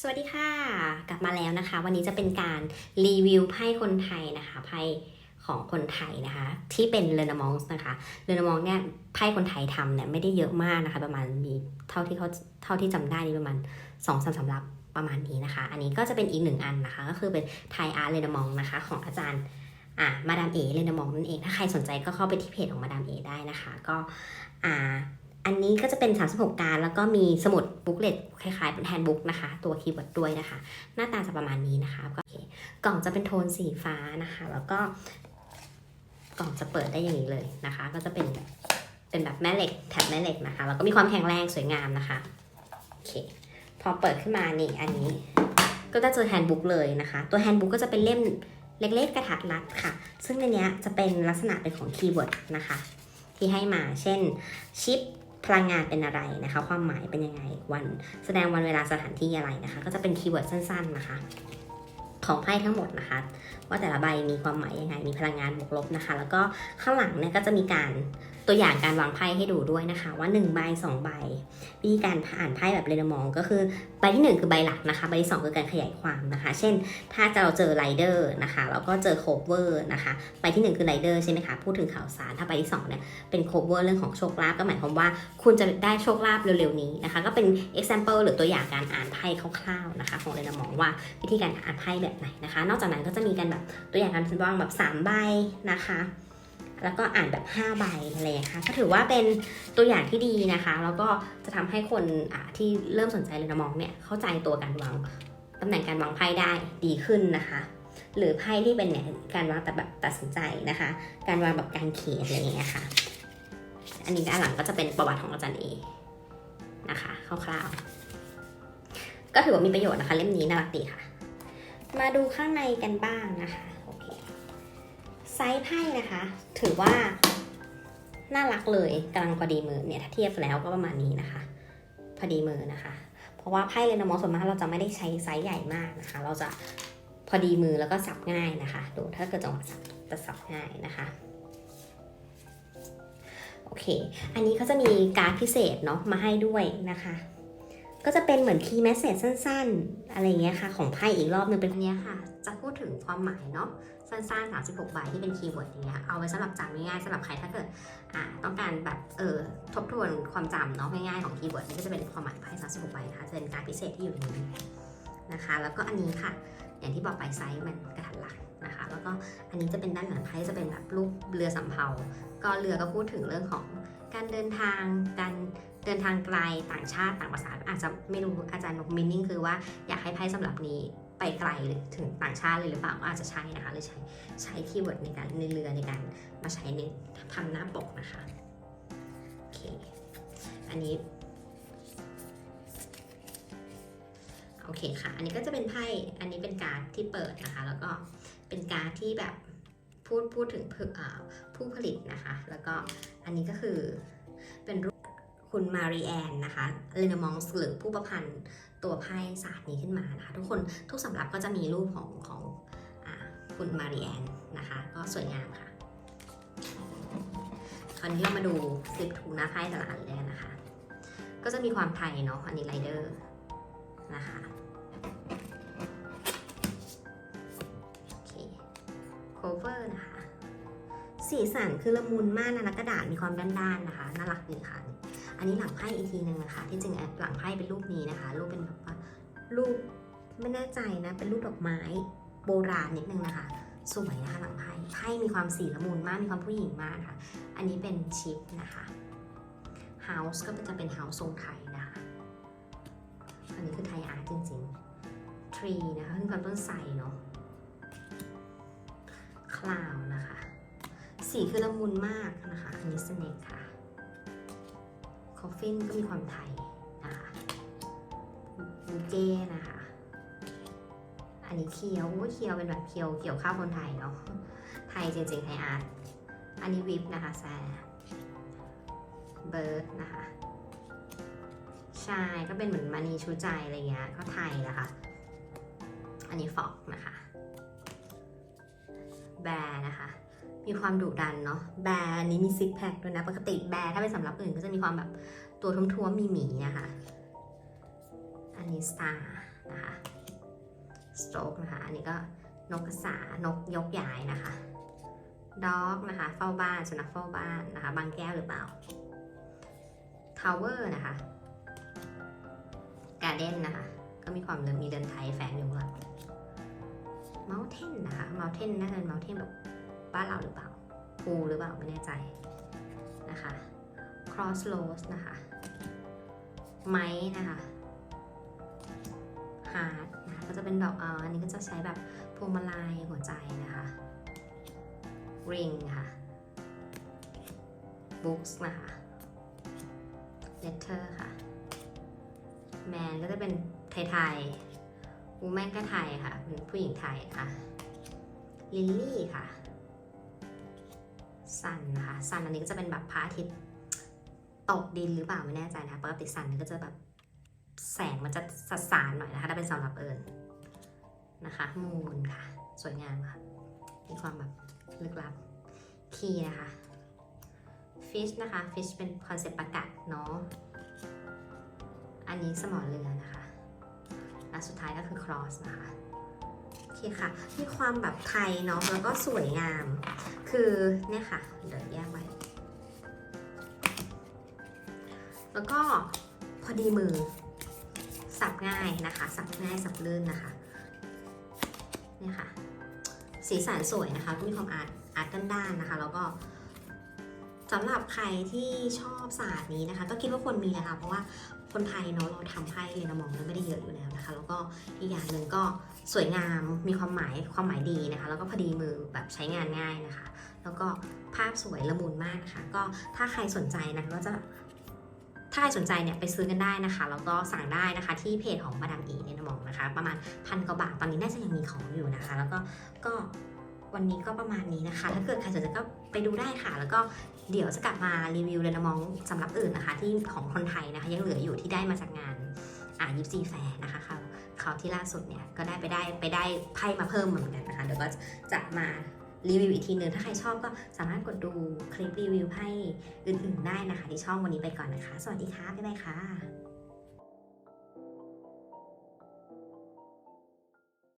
สวัสดีค่ะ กลับมาแล้วนะคะ วันนี้จะเป็นการรีวิวไพ่คนไทยนะคะไพ่ของคนไทยนะคะ ที่เป็นเรนามองส์นะคะเรนามองเนี่ยไพ่คนไทยทำเนี่ยไม่ได้เยอะมากนะคะ ประมาณมีเท่าที่เขาเท่าที่จำได้นี่ประมาณ2องสามสำรับประมาณนี้นะคะ อันนี้ก็จะเป็นอีกหนึ่งอันนะคะ ก็คือเป็นไทยอาร์เรนามองนะคะ ของอาจารย์อ่ามาดามเอเรนามองนั่นเองถ้าใครสนใจก็เข้าไปที่เพจของมาดามเอได้นะคะ ก็อ่า อันนี้ก็จะเป็น 36 การ แล้วก็มีสมุดบุ๊กเลตคล้ายๆเป็นแฮนด์บุ๊กนะคะ ตัวคีย์เวิร์ดด้วยนะคะ หน้าตาจะประมาณนี้นะคะก็โอเคกล่องจะเป็นโทนสีฟ้านะคะ แล้วก็กล่องจะเปิดได้อย่างนี้เลยนะคะ ก็จะเป็นเป็นแบบแม่เหล็กแถบแม่เหล็กนะคะ แล้วก็มีความแข็งแรงสวยงามนะคะโอเคพอเปิดขึ้นมานี่อันนี้ ก็จะเจอแฮนด์บุ๊กเลยนะคะ ตัวแฮนด์บุ๊กก็จะเป็นเล่มเล็กๆกระทัดรัดค่ะ ซึ่งในนี้จะเป็นลักษณะเป็นของคีย์เวิร์ดนะคะ ที่ให้มาเช่นชิป พลังงานเป็นอะไรนะคะ ความหมายเป็นยังไงวันแสดงวันเวลาสถานที่อะไรนะคะ ก็จะเป็นคีย์เวิร์ดสั้น ๆนะคะ ของไพ่ทั้งหมดนะคะ ว่าแต่ละใบมีความหมายยังไง มีพลังงานบวกลบนะคะ แล้วก็ข้างหลังเนี่ยก็จะมีการตัวอย่างการวางไพ่ให้ดูด้วยนะคะ ว่า1ใบ2ใบวิธีการอ่านไพ่แบบเรนมอง ก็คือใบที่ 1 คือใบหลักนะคะใบที่2คือการขยายความนะคะ เช่น ถ้าเราเจอไรเดอร์นะคะแล้วก็เจอโคเวอร์นะคะใบที่ 1 คือไรเดอร์ใช่ไหมคะพูดถึงข่าวสารถ้าใบที่2เนี่ยเป็น cover เรื่องของโชคลาภก็หมายความว่า คุณจะได้โชคลาภเร็วๆนี้นะคะ ก็เป็น example หรือตัวอย่างการอ่านไพ่คร่าวๆนะคะ ของเรนมองว่าวิธีการอ่านไพ่แบบไหนนะคะ นอกจากนั้นก็จะมีการแบบตัวอย่างการวางแบบ 3 ใบนะคะ แล้วก็อ่านแบบ 5 ใบอะไรอย่างเงี้ยค่ะก็ถือว่าเป็นตัวอย่างที่ดีนะคะ แล้วก็จะทำให้คนที่เริ่มสนใจเรนมองเนี่ยเข้าใจตัวการวางตำแหน่งการวางไพ่ได้ดีขึ้นนะคะหรือไพ่ที่เป็นเนี่ยการวางแต่แบบตัดสินใจนะคะ การวางแบบการเขียนอะไรอย่างเงี้ยค่ะ อันนี้ด้านหลังก็จะเป็นประวัติของอาจารย์เอนะคะคร่าวๆก็ถือว่ามีประโยชน์นะคะ เล่มนี้น่ารักดีค่ะ มาดูข้างในกันบ้างนะคะโอเคไซส์ไพ่นะคะ ถือว่า น่ารักเลยกำลังพอดีมือเนี่ยถ้าเทียบแล้วก็ประมาณนี้นะคะ พอดีมือนะคะ เพราะว่าไพ่เรนามอส่วนมากเราจะไม่ได้ใช้ไซส์ใหญ่มากนะคะ เราจะพอดีมือแล้วก็สับง่ายนะคะ ดูถ้าเกิดจังหวะสับจะสับง่ายนะคะโอเค อันนี้เขาจะมีการ์ดพิเศษเนาะมาให้ด้วยนะคะ ก็จะเป็นเหมือนคีย์แมสเซจสั้นๆ อะไรเงี้ยค่ะ ของไพ่อีกรอบนึงเป็นอันเนี้ยค่ะ จะพูดถึงความหมายเนาะสั้นๆ 36 ใบที่เป็นคีย์เวิร์ดอย่างเงี้ย เอาไว้สำหรับจำง่ายๆสำหรับใครถ้าเกิดอ่าต้องการแบบเออทบทวนความจำเนาะง่ายๆของคีย์เวิร์ดนี่ก็จะเป็นความหมายไพ่36 ใบนะคะจะเป็นการพิเศษที่อยู่ในนี้นะคะ แล้วก็อันนี้ค่ะ อย่างที่บอกไปไซส์มันกระทัดรัด นะคะ แล้วก็อันนี้จะเป็นด้านหลังไพ่จะเป็นแบบรูปเรือสำเภา ก็เรือก็พูดถึงเรื่องของการเดินทาง การเดินทางไกลต่างชาติต่างภาษาอาจจะไม่รู้อาจารย์บอกมินนิ่งคือว่าอยากให้ไพ่สำหรับนี้ไปไกลหรือถึงต่างชาติเลยหรือเปล่าก็อาจจะใช่นะคะเลยใช้ใช้คีย์เวิร์ดในการในเรือในการมาใช้ในทำหน้าปกนะคะโอเคอันนี้ โอเคค่ะ อันนี้ก็จะเป็นไพ่ อันนี้เป็นการ์ดที่เปิดนะคะ แล้วก็เป็นการ์ดที่แบบพูดพูดถึงผู้ผลิตนะคะ แล้วก็อันนี้ก็คือเป็นรูปคุณมารีแอนนะคะเรนมองส์หรือผู้ประพันธ์ตัวไพ่ศาสตร์นี้ขึ้นมานะคะ ทุกคนทุกสำรับก็จะมีรูปของของอคุณมารีแอนนะคะ ก็สวยงามค่ะคราวนี้เรามาดูสลิปทูหน้าไพ่แต่ละอันเลยนะคะ ก็จะมีความไทยเนาะอันนี้ไรเดอร์ นะคะโอเคโคเวอร์นะคะ สีสันคือละมุนมากนะแล้วกระดาษมีความด้านๆนะคะ น่ารักดีค่ะ อันนี้หลังไพ่อีกทีหนึ่งนะคะ ที่จริงหลังไพ่เป็นรูปนี้นะคะ รูปเป็นแบบว่ารูปไม่แน่ใจนะ เป็นรูปดอกไม้โบราณนิดนึงนะคะ สวยนะคะหลังไพ่ไพ่มีความสีละมุนมาก มีความผู้หญิงมากค่ะ อันนี้เป็นชิปนะคะ House ก็จะเป็น House ทรงไทย อันนี้คือไทยอาร์ตจริงๆ Tree นะคะคือความต้นไทรเนาะคลาวนะคะ สีคือละมุนมากนะคะ อันนี้สเนกค่ะคอฟฟินก็มีความไทยนะคะบูเก้นะคะ อันนี้เคียวโอ้เคียวเป็นแบบเคียวเกี่ยวข้าวคนไทยเนาะ ไทยจริงๆ ไทยอาร์ต อันนี้วิปนะคะแซเบิร์ดนะคะ ใช่ก็เป็นเหมือนมานีชูใจอะไรเงี้ยก็ไทยนะคะ อันนี้ฟอกนะคะ แบร์นะคะ มีความดุดันเนาะแบร์อันนี้มีซิกแพคด้วยนะ ปกติแบร์ถ้าเป็นสำรับอื่นก็จะมีความแบบตัวท้วมๆมีหมีนะคะ อันนี้สตาร์นะคะสโตรกนะคะ อันนี้ก็นกกระสานกยกย้ายนะคะด็อกนะคะเฝ้าบ้านสุนัขเฝ้าบ้านนะคะ บางแก้วหรือเปล่าทาวเวอร์นะคะ เด้นนะคะ ก็มีความเดินมีเดินไทยแฝงอยู่ข้างหลังเมลเทนนะคะเมลเทนน่าจะเป็นมลเทนแบบบ้านเราหรือเปล่าภูหรือเปล่าไม่แน่ใจนะคะ cross roads นะคะไม้นะคะฮาร์ดนะคะก็จะเป็นดอกออันนี้ก็จะใช้แบบพวงมาลัยหัวใจนะคะ ring ค่ะ books นะคะ letter ค่ะ man ก็จะเป็นไทยๆ woman ก็ไทยค่ะเป็นผู้หญิงไทยค่ะ lily ค่ะ sun นะคะ sun อันนี้ก็จะเป็นแบบพระอาทิตย์ตกดินหรือเปล่าไม่แน่ใจนะคะปกติสันก็จะแบบแสงมันจะสัดสานหน่อยนะคะถ้าเป็นสำหรับเอิญนะคะมูนค่ะ สวยงามค่ะ มีความแบบลึกลับคีนะคะฟิชนะคะฟิชเป็นคอนเซปต์ประกาศเนาะ อันนี้สมอเรือนะคะ และสุดท้ายก็คือครอสนะคะโอเคค่ะ มีความแบบไทยเนาะแล้วก็สวยงาม คือเนี่ยค่ะ เดี๋ยวแยกไว้ แล้วก็พอดีมือ สับง่ายนะคะ สับง่ายสับลื่นนะคะ เนี่ยค่ะ สีสันสวยนะคะ มีความอาร์ตอาร์ตด้านๆนะคะ แล้วก็สำหรับใครที่ชอบศาสตร์นี้นะคะ ก็คิดว่าควรมีแหละค่ะเพราะว่า คนไทยเนาะเราทำไพ่เรนมองนั้นไม่ได้เยอะอยู่แล้วนะคะ แล้วก็อีกอย่างหนึ่งก็สวยงามมีความหมายความหมายดีนะคะ แล้วก็พอดีมือแบบใช้งานง่ายนะคะ แล้วก็ภาพสวยละมุนมากนะคะก็ถ้าใครสนใจนะก็จะถ้าใครสนใจเนี่ยไปซื้อกันได้นะคะ แล้วก็สั่งได้นะคะ ที่เพจของมาดามอีในนมองนะคะ ประมาณพันกว่าบาทตอนนี้น่าจะยังมีของอยู่นะคะ แล้วก็ก็ วันนี้ก็ประมาณนี้นะคะ ถ้าเกิดใครสนใจก็ไปดูได้ค่ะ แล้วก็เดี๋ยวจะกลับมารีวิวเรนมองสำหรับอื่นนะคะ ที่ของคนไทยนะคะ ยังเหลืออยู่ที่ได้มาจากงานอ่ายิปซีแฟร์นะคะเขาเขาที่ล่าสุดเนี่ยก็ได้ไปได้ไปได้ไพ่มาเพิ่มเหมือนกันนะคะเดี๋ยวก็จะมารีวิวอีกทีนึงถ้าใครชอบก็สามารถกดดูคลิปรีวิวไพ่อื่นๆได้นะคะ ที่ช่องวันนี้ไปก่อนนะคะ สวัสดีค่ะบ๊ายบายค่ะ